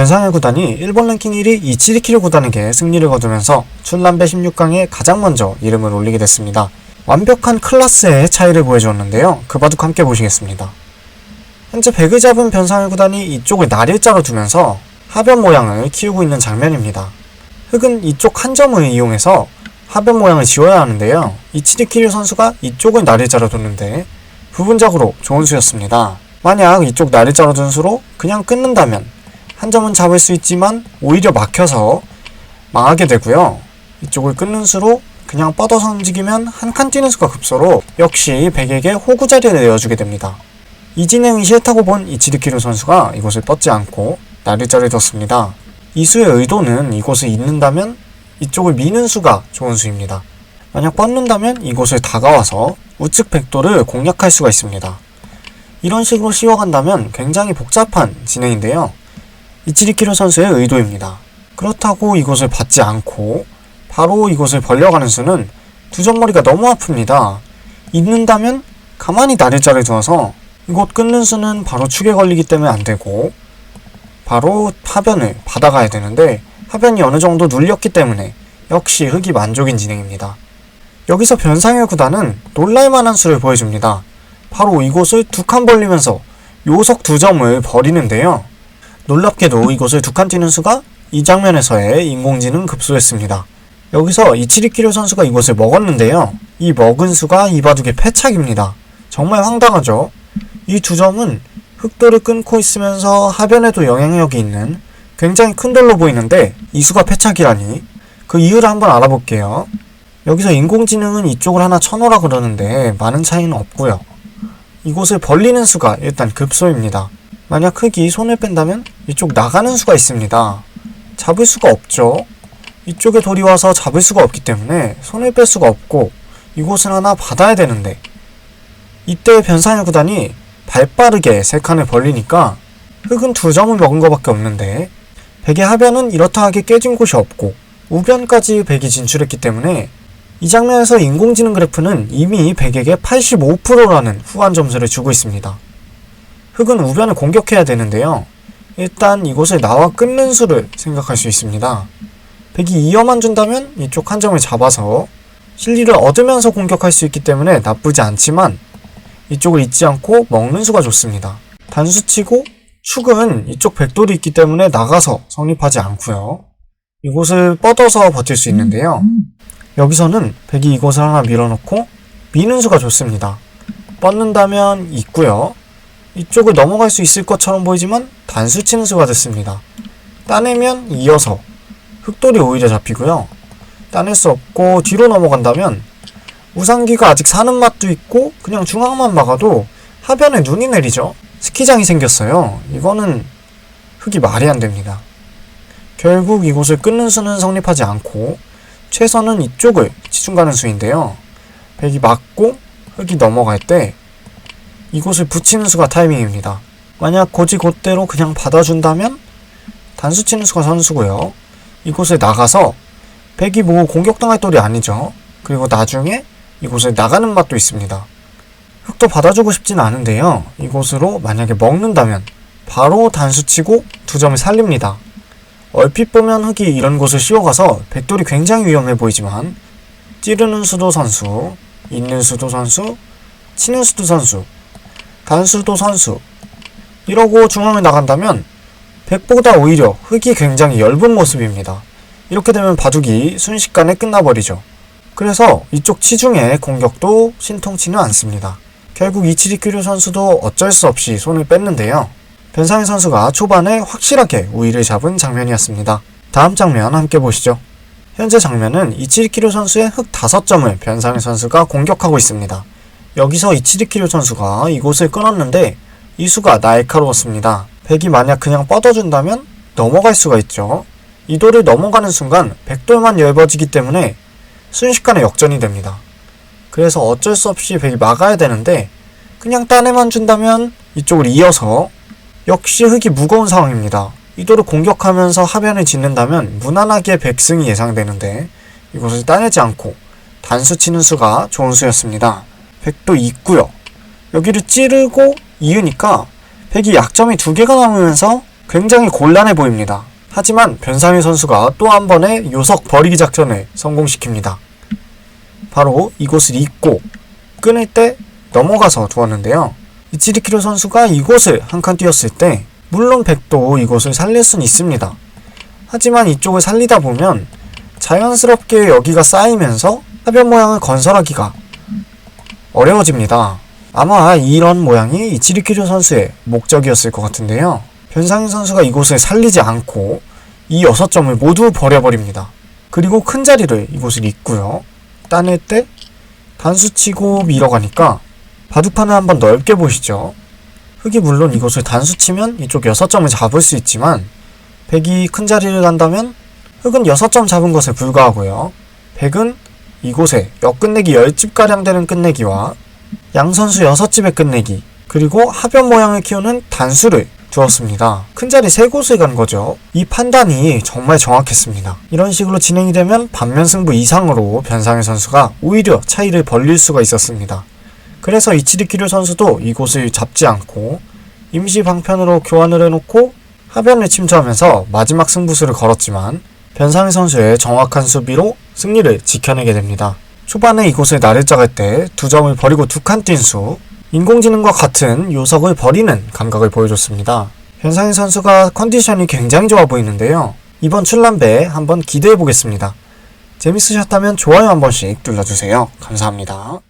변상현 구단이 일본 랭킹 1위 이치리키르 구단에게 승리를 거두면서 출란배 16강에 가장 먼저 이름을 올리게 됐습니다. 완벽한 클라스의 차이를 보여주었는데요. 그 바둑 함께 보시겠습니다. 현재 백을 잡은 변상현 구단이 이쪽을 날일자로 두면서 하변 모양을 키우고 있는 장면입니다. 흑은 이쪽 한 점을 이용해서 하변 모양을 지워야 하는데요. 이치리키르 선수가 이쪽을 날일자로 뒀는데 부분적으로 좋은 수였습니다. 만약 이쪽 날일자로 둔 수로 그냥 끊는다면 한 점은 잡을 수 있지만 오히려 막혀서 망하게 되고요. 이쪽을 끊는 수로 그냥 뻗어서 움직이면 한 칸 뛰는 수가 급소로 역시 백에게 호구 자리를 내어주게 됩니다. 이 진행이 싫다고 본 이치리키르 선수가 이곳을 뻗지 않고 날일자를 뒀습니다. 이 수의 의도는 이곳을 잇는다면 이쪽을 미는 수가 좋은 수입니다. 만약 뻗는다면 이곳을 다가와서 우측 백도를 공략할 수가 있습니다. 이런 식으로 씌워간다면 굉장히 복잡한 진행인데요. 이치리키로 선수의 의도입니다. 그렇다고 이곳을 받지 않고 바로 이곳을 벌려가는 수는 두 점머리가 너무 아픕니다. 있는다면 가만히 날일자를 두어서 이곳 끊는 수는 바로 축에 걸리기 때문에 안 되고 바로 하변을 받아가야 되는데 하변이 어느 정도 눌렸기 때문에 역시 흑이 만족인 진행입니다. 여기서 변상현 구단은 놀랄만한 수를 보여줍니다. 바로 이곳을 두 칸 벌리면서 요석 두 점을 버리는데요. 놀랍게도 이곳을 두 칸 뛰는 수가 이 장면에서의 인공지능 급소했습니다. 여기서 이치리키료 선수가 이곳을 먹었는데요. 이 먹은 수가 이 바둑의 패착입니다. 정말 황당하죠? 이 두 점은 흑도를 끊고 있으면서 하변에도 영향력이 있는 굉장히 큰 돌로 보이는데 이 수가 패착이라니 그 이유를 한번 알아볼게요. 여기서 인공지능은 이쪽을 하나 쳐놓으라 그러는데 많은 차이는 없고요. 이곳을 벌리는 수가 일단 급소입니다. 만약 흑이 손을 뺀다면 이쪽 나가는 수가 있습니다. 잡을 수가 없죠. 이쪽에 돌이 와서 잡을 수가 없기 때문에 손을 뺄 수가 없고 이곳을 하나 받아야 되는데 이때 변상현 구단이 발빠르게 세 칸을 벌리니까 흑은 두 점을 먹은 것밖에 없는데 백의 하변은 이렇다 하게 깨진 곳이 없고 우변까지 백이 진출했기 때문에 이 장면에서 인공지능 그래프는 이미 백에게 85%라는 후한 점수를 주고 있습니다. 흑은 우변을 공격해야 되는데요. 일단 이곳을 나와 끊는 수를 생각할 수 있습니다. 백이 2여만 준다면 이쪽 한 점을 잡아서 실리를 얻으면서 공격할 수 있기 때문에 나쁘지 않지만 이쪽을 잊지 않고 먹는 수가 좋습니다. 단수치고 축은 이쪽 백돌이 있기 때문에 나가서 성립하지 않고요. 이곳을 뻗어서 버틸 수 있는데요. 여기서는 백이 이곳을 하나 밀어놓고 미는 수가 좋습니다. 뻗는다면 있고요. 이쪽을 넘어갈 수 있을 것처럼 보이지만 단수 치는 수가 됐습니다. 따내면 이어서 흑돌이 오히려 잡히고요. 따낼 수 없고 뒤로 넘어간다면 우상기가 아직 사는 맛도 있고 그냥 중앙만 막아도 하변에 눈이 내리죠. 스키장이 생겼어요. 이거는 흑이 말이 안 됩니다. 결국 이곳을 끊는 수는 성립하지 않고 최선은 이쪽을 치중 가는 수인데요. 백이 맞고 흑이 넘어갈 때 이곳을 붙이는 수가 타이밍입니다. 만약 고지 곧대로 그냥 받아준다면 단수 치는 수가 선수고요. 이곳을 나가서 백이 뭐 공격당할 돌이 아니죠. 그리고 나중에 이곳을 나가는 맛도 있습니다. 흑도 받아주고 싶진 않은데요. 이곳으로 만약에 먹는다면 바로 단수 치고 두 점을 살립니다. 얼핏 보면 흑이 이런 곳을 씌워가서 백돌이 굉장히 위험해 보이지만 찌르는 수도 선수, 있는 수도 선수, 치는 수도 선수, 단수도 선수 이러고 중앙을 나간다면 백보다 오히려 흑이 굉장히 엷은 모습입니다. 이렇게 되면 바둑이 순식간에 끝나버리죠. 그래서 이쪽 치중의 공격도 신통치는 않습니다. 결국 이치리 큐류 선수도 어쩔 수 없이 손을 뺐는데요. 변상희 선수가 초반에 확실하게 우위를 잡은 장면이었습니다. 다음 장면 함께 보시죠. 현재 장면은 이치리키료 선수의 흑 5점을 변상희 선수가 공격하고 있습니다. 여기서 이치리키료 선수가 이곳을 끊었는데 이 수가 날카로웠습니다. 백이 만약 그냥 뻗어준다면 넘어갈 수가 있죠. 이 돌을 넘어가는 순간 백돌만 넓어지기 때문에 순식간에 역전이 됩니다. 그래서 어쩔 수 없이 백이 막아야 되는데 그냥 딴에만 준다면 이쪽을 이어서 역시 흙이 무거운 상황입니다. 이 돌을 공격하면서 하변을 짓는다면 무난하게 백승이 예상되는데 이곳을 따내지 않고 단수 치는 수가 좋은 수였습니다. 백도 있고요. 여기를 찌르고 이으니까 백이 약점이 두 개가 남으면서 굉장히 곤란해 보입니다. 하지만 변상희 선수가 또 한 번의 요석 버리기 작전을 성공시킵니다. 바로 이곳을 잇고 끊을 때 넘어가서 두었는데요. 이치리키로 선수가 이곳을 한 칸 뛰었을 때 물론 백도 이곳을 살릴 수는 있습니다. 하지만 이쪽을 살리다 보면 자연스럽게 여기가 쌓이면서 하변 모양을 건설하기가 어려워집니다. 아마 이런 모양이 이치리키조 선수의 목적이었을 것 같은데요. 변상현 선수가 이곳을 살리지 않고 이 6점을 모두 버려버립니다. 그리고 큰 자리를 이곳을 잇고요. 따낼 때 단수치고 밀어가니까 바둑판을 한번 넓게 보시죠. 흑이 물론 이곳을 단수치면 이쪽 6점을 잡을 수 있지만 백이 큰 자리를 간다면 흑은 6점 잡은 것에 불과하고요. 백은 이곳에 역끝내기 10집가량 되는 끝내기와 양 선수 6집의 끝내기 그리고 하변 모양을 키우는 단수를 두었습니다. 큰 자리 3곳을 간 거죠. 이 판단이 정말 정확했습니다. 이런 식으로 진행이 되면 반면 승부 이상으로 변상현 선수가 오히려 차이를 벌릴 수가 있었습니다. 그래서 이치리키류 선수도 이곳을 잡지 않고 임시 방편으로 교환을 해놓고 하변을 침투하면서 마지막 승부수를 걸었지만 변상희 선수의 정확한 수비로 승리를 지켜내게 됩니다. 초반에 이곳을 나를 짜갈 때 두 점을 버리고 두 칸 뛴 수, 인공지능과 같은 요석을 버리는 감각을 보여줬습니다. 변상희 선수가 컨디션이 굉장히 좋아 보이는데요. 이번 출란배 한번 기대해 보겠습니다. 재밌으셨다면 좋아요 한 번씩 눌러주세요. 감사합니다.